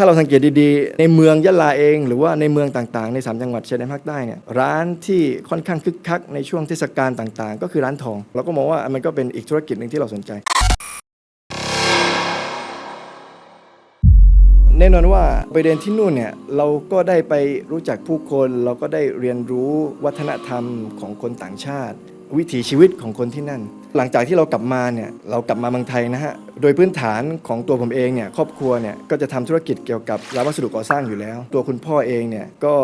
ถ้าเราสังเกตดีๆ ในเมืองยะลาเอง หรือว่าในเมืองต่างๆ ใน 3 จังหวัดชายแดนภาคใต้เนี่ยร้านที่ค่อนข้างคึกคักในช่วงเทศกาลต่างๆ ก็คือร้านทอง เราก็มองว่ามันก็เป็นอีกธุรกิจหนึ่งที่เราสนใจ แน่นอนว่าไปเรียนที่นู่นเนี่ยเราก็ได้ไปรู้จักผู้คน เราก็ได้เรียนรู้วัฒนธรรมของคนต่างชาติ วิถีชีวิตของคนที่นั่น หลังจากที่เรากลับมาเนี่ยเรากลับมาเมืองไทยนะฮะโดยพื้นฐานของตัวผมเองเนี่ยครอบครัวเนี่ยก็จะทำธุรกิจเกี่ยวกับร้านวัสดุก่อสร้างอยู่แล้ว ตัวคุณพ่อเองเนี่ยก็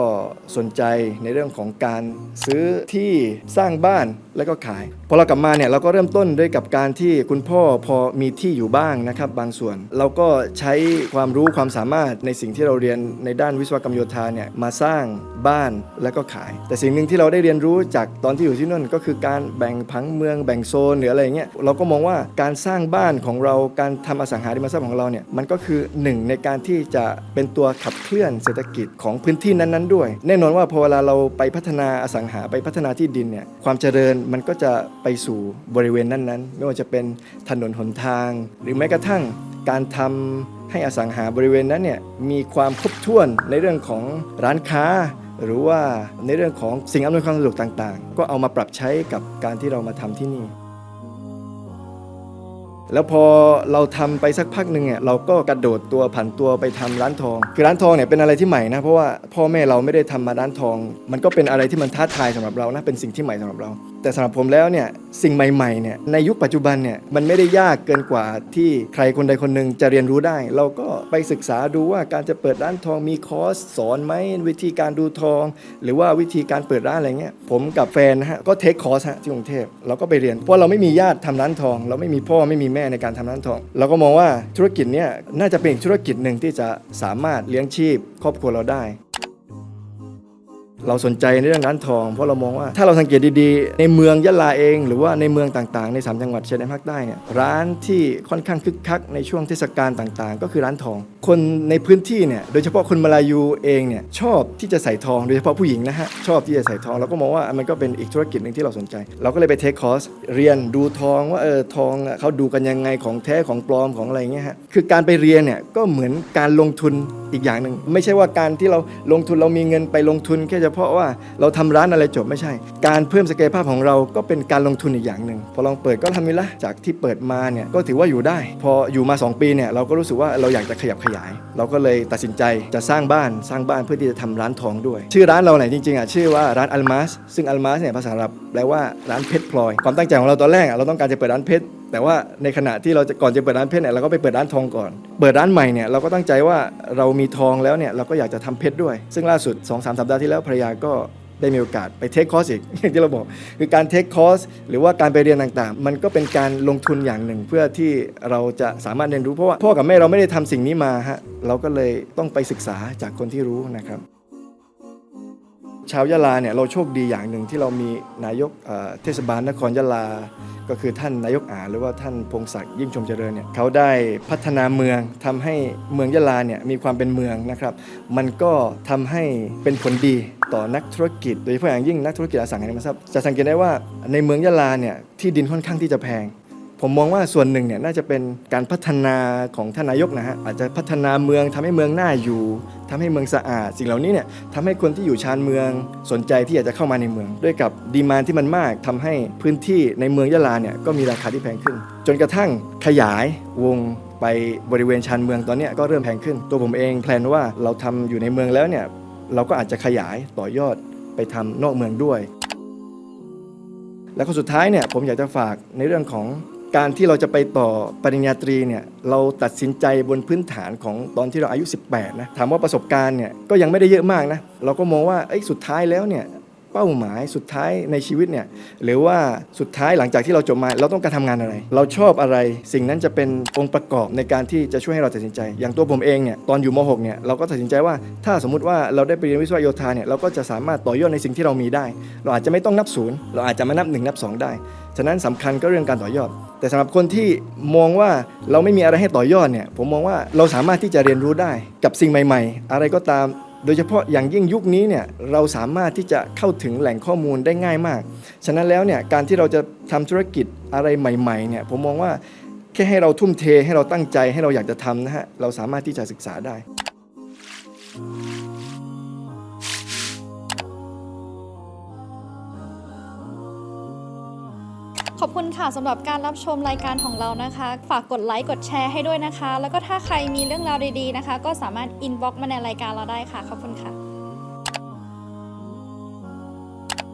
สนใจในเรื่องของการซื้อที่สร้างบ้านแล้วก็ขายพอเรากลับมาเนี่ยเราก็เริ่มต้นด้วยกับการที่คุณพ่อพอมีที่อยู่บ้างนะครับบางส่วน เราก็ใช้ความรู้ความสามารถในสิ่งที่เราเรียนในด้านวิศวกรรมโยธาเนี่ยมาสร้างบ้านแล้วก็ขาย แต่สิ่งหนึ่งที่เราได้เรียนรู้จากตอนที่อยู่ที่นั่นก็คือการการแบ่งผังเมืองแบ่งโซนหรืออะไรเงี้ยเราก็มองว่าการสร้างบ้านของเราการทำอสังหาริมทรัพย์ของเราเนี่ยมันก็คือหนึ่งในการที่จะเป็นตัวขับเคลื่อนเศรษฐกิจของพื้นที่นั้นๆด้วย แน่นอนว่าพอเวลาเราไปพัฒนาอสังหาไปพัฒนาที่ดินเนี่ยความเจริญมันก็จะไปสู่บริเวณนั้นๆ ไม่ว่าจะเป็นถนนหนทาง หรือแม้กระทั่งการทำให้อสังหาบริเวณนั้นเนี่ยมีความครบถ้วนในเรื่องของร้านค้า หรือว่าในเรื่องของสิ่งอำนวยความสะดวกต่าง ๆ ก็เอามาปรับใช้กับการที่เรามาทำที่นี่ แล้วพอเราทำไปสักพักหนึ่งเนี่ยเราก็กระโดดตัวผันตัวไปทำร้านทอง คือร้านทองเนี่ยเป็นอะไรที่ใหม่นะเพราะว่าพ่อแม่เราไม่ได้ทำมาร้านทอง มันก็เป็นอะไรที่มันท้าทายสำหรับเรานะเป็นสิ่งที่ใหม่สำหรับเรา แต่สำหรับผมแล้วเนี่ยสิ่งใหม่ๆเนี่ยในยุคปัจจุบันเนี่ยมันไม่ได้ยากเกินกว่าที่ใครคนใดคนหนึ่งจะเรียนรู้ได้ เราก็ไปศึกษาดูว่าการจะเปิดร้านทองมีคอร์สสอนไหมวิธีการดูทอง หรือว่าวิธีการเปิดร้านอะไรเงี้ยผมกับแฟนนะฮะก็เทคคอร์สฮะที่กรุงเทพเราก็ไปเรียนเพราะเราไม่มีญาติทำร้านทอง เราไม่มีพ่อไม่มีแม่ในการทำร้านทอง เราก็มองว่าธุรกิจนี้น่าจะเป็นอีกธุรกิจหนึ่งที่จะสามารถเลี้ยงชีพครอบครัวเราได้ เราสนใจในเรื่องร้านทอง เพราะเรามองว่าถ้าเราสังเกตดีๆ ในเมืองยะลาเอง หรือว่าในเมืองต่างๆ ใน 3 จังหวัดชายแดนภาคใต้เนี่ยร้านที่ค่อนข้างคึกคักในช่วงเทศกาลต่างๆ ก็คือร้านทอง คนในพื้นที่เนี่ยโดยเฉพาะคนมาลายูเองเนี่ยชอบที่จะใส่ทองโดยเฉพาะผู้หญิงนะฮะชอบที่จะใส่ทองเราก็มองว่ามันก็เป็นอีกธุรกิจหนึ่งที่เราสนใจ เราก็เลยไปเทคคอร์สเรียนดูทองว่าเออทองเขาดูกันยังไงของแท้ของปลอมของอะไรเงี้ยฮะคือการไปเรียนเนี่ยก็เหมือนการลงทุน อีกอย่างหนึ่งไม่ใช่ว่าการที่เราลงทุนเรามีเงินไปลงทุน แค่เฉพาะว่าเราทำร้านอะไรจบไม่ใช่ การเพิ่มศักยภาพของเราก็เป็นการลงทุนอีกอย่างหนึ่งพอลองเปิดก็ทำมิละจากที่เปิดมาเนี่ยก็ถือว่าอยู่ได้ พออยู่มา 2 ปีเนี่ยเราก็รู้สึกว่าเราอยากจะขยับขยาย เราก็เลยตัดสินใจจะสร้างบ้านสร้างบ้านเพื่อที่จะทำร้านทองด้วย ชื่อร้านเราเนี่ยจริงๆอะชื่อว่าร้านอัลมาสซึ่งอัลมาสเนี่ยภาษาอาหรับแปลว่าร้านเพชรพลอยความตั้งใจของเราตอนแรกอะเราต้องการจะเปิดร้านเพชรแต่ว่าในขณะที่เราจะก่อนจะเปิดร้านเพชรเนี่ยเราก็ไปเปิดร้านทองก่อน เปิดร้านใหม่เนี่ยเราก็ตั้งใจว่าเรามีทองแล้วเนี่ยเราก็อยากจะทำเพชรด้วย ซึ่งล่าสุด 2-3สัปดาห์ที่แล้วภรรยาก็ได้มีโอกาสไปเทคคอร์สอีกอย่างที่เราบอก คือการเทคคอร์สหรือว่าการไปเรียนต่างๆ มันก็เป็นการลงทุนอย่างหนึ่ง เพื่อที่เราจะสามารถเรียนรู้เพราะว่าพ่อกับแม่เราไม่ได้ทำสิ่งนี้มาฮะเราก็เลยต้องไปศึกษาจากคนที่รู้นะครับ ชาวยะลาเนี่ยเราโชคดีอย่างหนึ่งที่เรามีนายกเทศบาลนครยะลา ก็คือท่านนายกอาหรือว่าท่านพงศักดิ์ยิ่งชมเจริญเนี่ยเขาได้พัฒนาเมืองทำให้เมืองยะลาเนี่ยมีความเป็นเมืองนะครับ มันก็ทำให้เป็นผลดีต่อนักธุรกิจ โดยเฉพาะอย่างยิ่งนักธุรกิจอสังหาริมทรัพย์จะสังเกตได้ว่าในเมืองยะลาเนี่ยที่ดินค่อนข้างที่จะแพง ผมมองว่าส่วนหนึ่งเนี่ยน่าจะเป็นการพัฒนาของท่านนายกนะฮะอาจจะพัฒนาเมืองทำให้เมืองน่าอยู่ทำให้เมืองสะอาด สิ่งเหล่านี้เนี่ยทำให้คนที่อยู่ชานเมืองสนใจที่อยากจะเข้ามาในเมือง ด้วยกับดีมานที่มันมากทำให้พื้นที่ในเมืองยะลาเนี่ยก็มีราคาที่แพงขึ้น จนกระทั่งขยายวงไปบริเวณชานเมืองตอนนี้ก็เริ่มแพงขึ้น ตัวผมเองแพลนว่าเราทำอยู่ในเมืองแล้วเนี่ยเราก็อาจจะขยายต่อยอดไปทำนอกเมืองด้วย แล้วก็สุดท้ายเนี่ยผมอยากจะฝากในเรื่องของ การที่เราจะไปต่อปริญญาตรีเนี่ยเราตัดสินใจบนพื้นฐานของตอนที่เราอายุ 18นะถามว่าประสบการณ์เนี่ยก็ยังไม่ได้เยอะมากนะเราก็มองว่าเอ้สุดท้ายแล้วเนี่ย เป้าหมายสุดท้ายในชีวิตเนี่ยหรือว่าสุดท้ายหลังจากที่เราจบมา เราต้องการทำงานอะไร เราชอบอะไรสิ่งนั้นจะเป็นองค์ประกอบในการที่จะช่วยให้เราตัดสินใจ อย่างตัวผมเองเนี่ยตอนอยู่ม .6 เนี่ยเราก็ตัดสินใจว่าถ้าสมมติว่าเราได้ไปเรียนวิศวโยธาเนี่ยเราก็จะสามารถต่อยอดในสิ่งที่เรามีได้ เราอาจจะไม่ต้องนับศูนย์เราอาจจะมานับหนึ่งนับสองได้ฉะนั้นสำคัญก็เรื่องการต่อยอด แต่สำหรับคนที่มองว่าเราไม่มีอะไรให้ต่อยอดเนี่ยผมมองว่าเราสามารถที่จะเรียนรู้ได้กับสิ่งใหม่ ๆ อะไรก็ตาม โดยเฉพาะอย่างยิ่งยุคนี้เนี่ยเราสามารถที่จะเข้าถึงแหล่งข้อมูลได้ง่ายมาก ฉะนั้นแล้วเนี่ยการที่เราจะทำธุรกิจอะไรใหม่ๆเนี่ยผมมองว่าแค่ให้เราทุ่มเทให้เราตั้งใจให้เราอยากจะทำนะฮะเราสามารถที่จะศึกษาได้ อบคุณค่ะสำหรับการรับชมรายการของเรานะคะ ฝากกดไลค์กดแชร์ให้ด้วยนะคะ แล้วก็ถ้าใครมีเรื่องราวดีๆนะคะ ก็สามารถอินบ็อกซ์มาในรายการเราได้ค่ะ ขอบคุณค่ะ